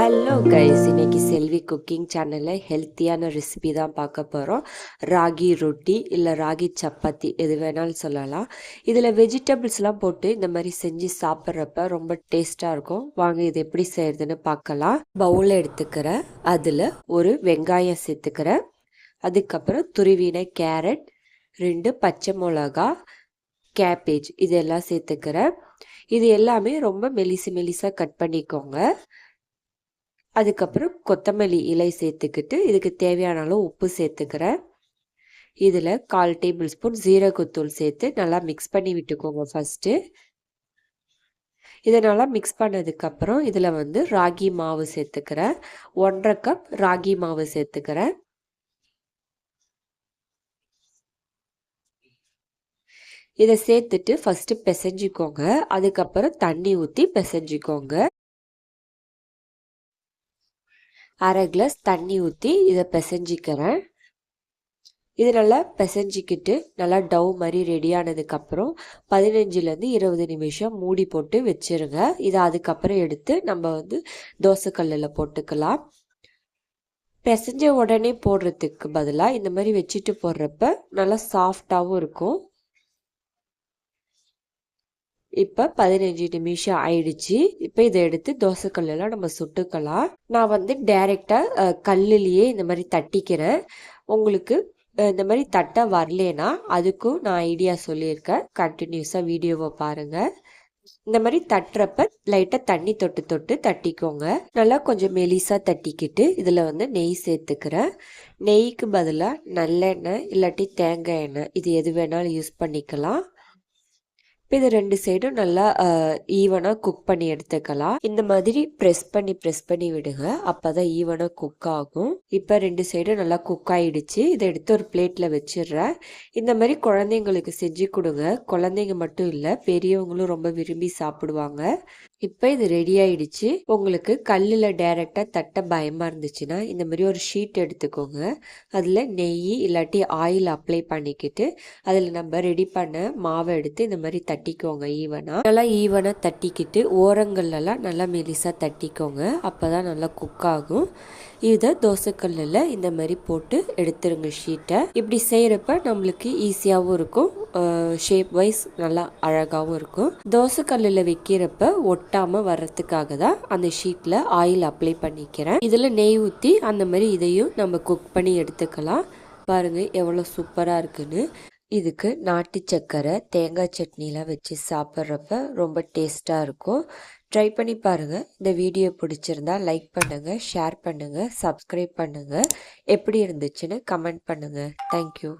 Hello guys இன்னைக்கு செல்வி cooking சேனலில் ஹெல்த்தியான ரெசிபி தான் பார்க்க போகிறோம் ராகி ரொட்டி இல்லை ராகி சப்பாத்தி எது வேணாலும் சொல்லலாம். இதில் வெஜிடபிள்ஸ்லாம் போட்டு இந்த மாதிரி செஞ்சு சாப்பிட்றப்ப ரொம்ப டேஸ்ட்டாக இருக்கும். வாங்க இது எப்படி செய்யறதுன்னு பார்க்கலாம். பவுலில் எடுத்துக்கிறேன். அதில் ஒரு வெங்காயம் சேர்த்துக்கிறேன். அதுக்கப்புறம் துருவின கேரட் ரெண்டு பச்சை மிளகா கேபேஜ் இதெல்லாம் சேர்த்துக்கிறேன். இது எல்லாமே ரொம்ப மெலிசு மெலிசாக கட் பண்ணிக்கோங்க. அதுக்கப்புறம் கொத்தமல்லி இலை சேர்த்துக்கிட்டு இதுக்கு தேவையான அளவு உப்பு சேர்த்துக்கிறேன். இதில் கால் டேபிள் ஸ்பூன் ஜீரகத்தூள் சேர்த்து நல்லா மிக்ஸ் பண்ணி விட்டுக்கோங்க ஃபஸ்ட்டு இதை நல்லா மிக்ஸ் பண்ணதுக்கப்புறம் இதில் வந்து ராகி மாவு சேர்த்துக்கிறேன். ஒன்றரை கப் ராகி மாவு சேர்த்துக்கிறேன். இதை சேர்த்துட்டு ஃபஸ்ட்டு பிசைஞ்சிக்கோங்க. அதுக்கப்புறம் தண்ணி ஊற்றி பிசைஞ்சிக்கோங்க. அரை கிளாஸ் தண்ணி ஊற்றி இதை பிசைஞ்சிக்கிறேன். இது நல்லா பிசைஞ்சிக்கிட்டு நல்லா டவ் மாதிரி ரெடியானதுக்கப்புறம் பதினஞ்சுலேருந்து இருபது நிமிஷம் மூடி போட்டு வச்சுருங்க. இதை அதுக்கப்புறம் எடுத்து நம்ம வந்து தோசைக்கல்லில் போட்டுக்கலாம். பிசைஞ்ச உடனே போடுறதுக்கு பதிலாக இந்த மாதிரி வச்சுட்டு போடுறப்ப நல்லா சாஃப்டாகவும் இருக்கும். இப்போ பதினஞ்சு நிமிஷம் ஆயிடுச்சு. இப்போ இதை எடுத்து தோசைக்கல்லாம் நம்ம சுட்டுக்கலாம். நான் வந்து டைரெக்டாக கல்லுலேயே இந்த மாதிரி தட்டிக்கிறேன். உங்களுக்கு இந்த மாதிரி தட்ட வரலேனா அதுக்கும் நான் ஐடியா சொல்லியிருக்கேன். கண்டினியூஸாக வீடியோவை பாருங்கள் இந்த மாதிரி தட்டுறப்ப லைட்டாக தண்ணி தொட்டு தொட்டு தட்டிக்கோங்க. நல்லா கொஞ்சம் மெலிசாக தட்டிக்கிட்டு இதில் வந்து நெய் சேர்த்துக்கிறேன். நெய்க்கு பதிலாக நல்லெண்ணெய் இல்லாட்டி தேங்காய் எண்ணெய் இது எது வேணாலும் யூஸ் பண்ணிக்கலாம். இது ரெண்டு சைடும் நல்லா ஈவனாக குக் பண்ணி எடுத்துக்கலாம். இந்த மாதிரி ப்ரெஸ் பண்ணி ப்ரெஸ் பண்ணி விடுங்க. அப்போ தான் ஈவனாக குக் ஆகும். இப்போ ரெண்டு சைடும் நல்லா குக் ஆகிடுச்சு இதை எடுத்து ஒரு பிளேட்டில் வச்சிடுறேன். இந்த மாதிரி குழந்தைங்களுக்கு செஞ்சு கொடுங்க. குழந்தைங்க மட்டும் இல்லை பெரியவங்களும் ரொம்ப விரும்பி சாப்பிடுவாங்க. இப்போ இது ரெடி ஆயிடுச்சு. உங்களுக்கு கல்லில் டைரெக்டாக தட்ட பயமாக இருந்துச்சுன்னா இந்த மாதிரி ஒரு ஷீட் எடுத்துக்கோங்க. அதில் நெய் இல்லாட்டி ஆயில் அப்ளை பண்ணிக்கிட்டு அதில் நம்ம ரெடி பண்ண மாவை எடுத்து இந்த மாதிரி தட்டி தட்டிக்கோங்க ஈவனாக நல்லா ஈவனாக தட்டிக்கிட்டு ஓரங்கள்லாம் நல்லா மெலிசாக தட்டிக்கோங்க. அப்போ தான் நல்லா குக் ஆகும். இதை தோசைக்கல்லில் இந்த மாதிரி போட்டு எடுத்துருங்க ஷீட்டை இப்படி செய்கிறப்ப நம்மளுக்கு ஈஸியாகவும் இருக்கும். ஷேப் வைஸ் நல்லா அழகாகவும் இருக்கும். தோசைக்கல்லில் வைக்கிறப்ப ஒட்டாமல் வர்றதுக்காக தான் அந்த ஷீட்டில் ஆயில் அப்ளை பண்ணிக்கிறேன். இதில் நெய் ஊற்றி அந்த மாதிரி இதையும் நம்ம குக் பண்ணி எடுத்துக்கலாம். பாருங்கள் எவ்வளோ சூப்பராக இருக்குன்னு. இதுக்கு நாட்டு சக்கரை தேங்காய் சட்னிலாம் வச்சு சாப்பிட்றப்ப ரொம்ப டேஸ்ட்டாக இருக்கும். ட்ரை பண்ணி பாருங்கள் இந்த வீடியோ பிடிச்சிருந்தா லைக் பண்ணுங்கள் ஷேர் பண்ணுங்கள் சப்ஸ்கிரைப் பண்ணுங்கள் எப்படி இருந்துச்சுன்னு கமெண்ட் பண்ணுங்கள் தேங்க்யூ